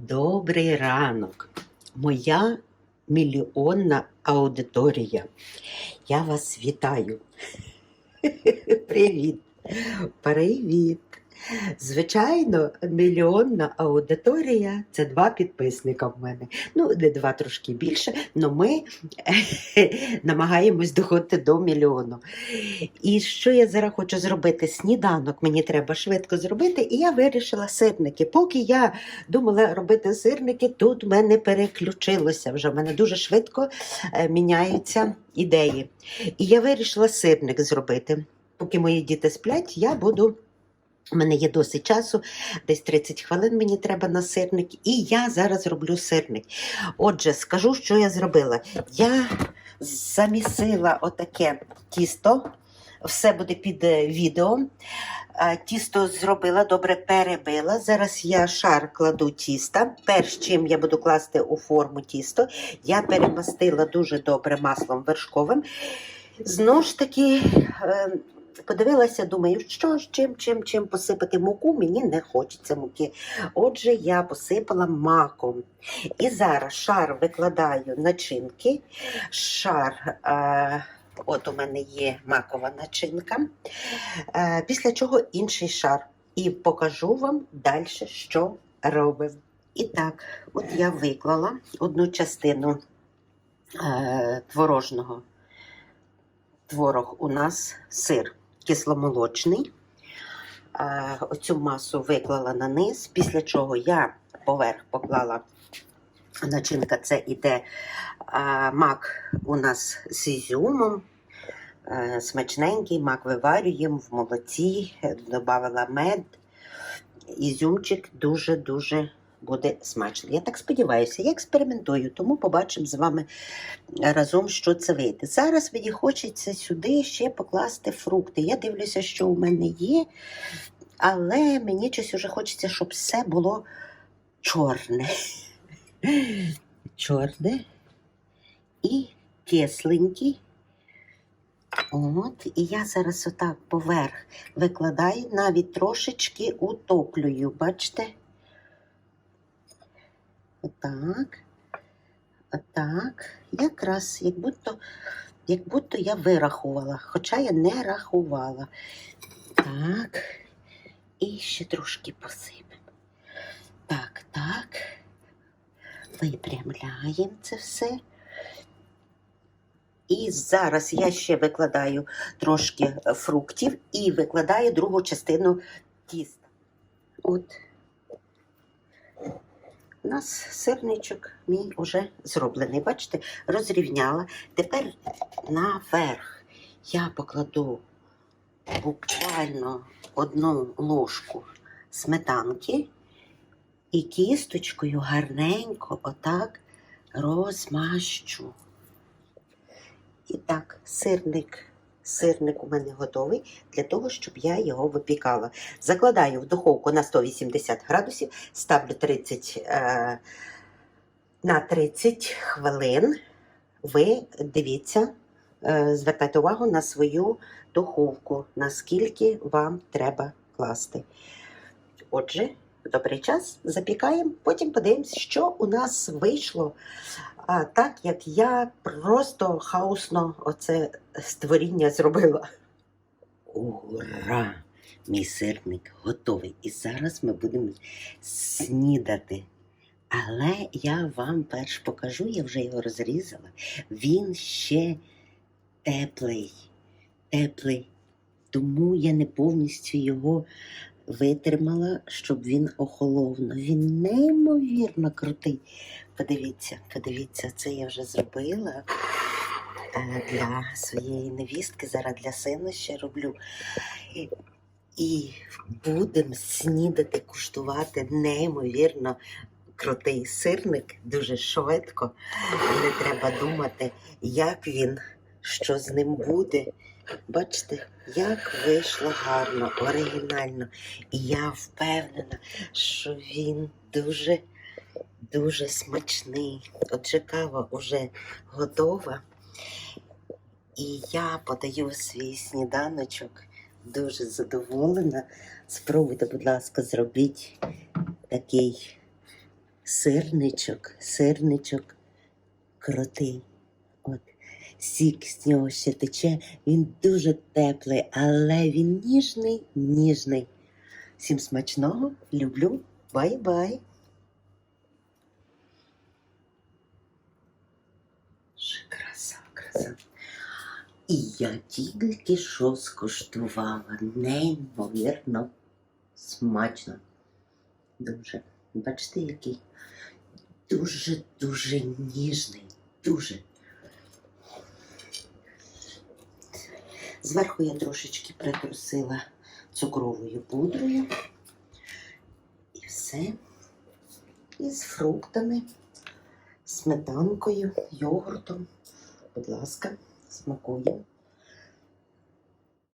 Добрий ранок, моя мільйонна аудиторія. Я вас вітаю. Привіт. Привіт. Звичайно, мільйонна аудиторія це два підписника в мене. Ну, не два трошки більше, але ми намагаємось доходити до мільйону. І що я зараз хочу зробити? Сніданок мені треба швидко зробити, і я вирішила сирники. Поки я думала робити сирники, тут в мене переключилося вже. В мене дуже швидко е, міняються ідеї. І я вирішила сирник зробити. Поки мої діти сплять, я буду. У мене є досить часу, десь 30 хвилин мені треба на сирник, і я зараз роблю сирник. Отже, скажу, що я зробила. Я замісила отаке тісто, все буде під е, відео. Тісто зробила, добре перебила. Зараз я шар кладу тіста. Перш чим я буду класти у форму тісто, я перемастила дуже добре маслом вершковим. Знову ж таки, е, подивилася, думаю, що ж, чим, чим, чим посипати муку, мені не хочеться муки. Отже, я посипала маком. І зараз шар викладаю начинки. Шар, е, от у мене є макова начинка. Е, після чого інший шар. І покажу вам далі, що робимо. І так, от я виклала одну частину е, творожного. Творог у нас сир кисломолочний. Е, Оцю масу виклала на низ, після чого я поверх поклала начинка, це іде е, мак у нас з ізюмом. Е, Смачненький мак виварюємо в молоці, додавала мед. Ізюмчик дуже-дуже буде смачний. Я так сподіваюся, я експериментую, тому побачимо з вами разом, що це вийде. Зараз мені хочеться сюди ще покласти фрукти. Я дивлюся, що у мене є, але мені щось вже хочеться, щоб все було чорне. Чорне і кисленький. От, і я зараз отак поверх викладаю, навіть трошечки утоплюю, бачите? Отак. Отак. Якраз, як будто, як будто я вирахувала, хоча я не рахувала. Так. І ще трошки посипемо. Так, так. Випрямляємо це все. І зараз я ще викладаю трошки фруктів і викладаю другу частину тіста. От. У нас сирничок мій уже зроблений. Бачите, розрівняла. Тепер наверх я покладу буквально одну ложку сметанки і кісточкою гарненько отак розмащу. І так, сирник. Сирник у мене готовий для того, щоб я його випікала. Закладаю в духовку на 180 градусів, ставлю 30, е, на 30 хвилин. Ви дивіться, е, звертайте увагу на свою духовку, наскільки вам треба класти. Отже, добрий час запікаємо, потім подивимося, що у нас вийшло. А так як я просто хаосно оце створіння зробила. Ура! Мій сирник готовий. І зараз ми будемо снідати. Але я вам перш покажу, я вже його розрізала. Він ще теплий, теплий. Тому я не повністю його витримала, щоб він охолов. Ну, Він неймовірно крутий. Подивіться, подивіться, це я вже зробила е, для своєї невістки, зараз для сина ще роблю. І будемо снідати, куштувати неймовірно крутий сирник, дуже швидко. Не треба думати, як він, що з ним буде. Бачите, як вийшло гарно, оригінально. І я впевнена, що він дуже дуже смачний. Отже, кава вже готова. І я подаю свій сніданочок дуже задоволена. Спробуйте, будь ласка, зробіть такий сирничок, сирничок крутий. Сік з нього ще тече, він дуже теплий, але він ніжний, ніжний. Всім смачного, люблю, бай-бай. Краса, краса. І я тільки що скуштувала неймовірно смачно. Дуже. Бачите, який дуже-дуже ніжний. Дуже. Зверху я трошечки притрусила цукровою пудрою. І все. І з фруктами, сметанкою, йогуртом. Будь ласка, смакуємо.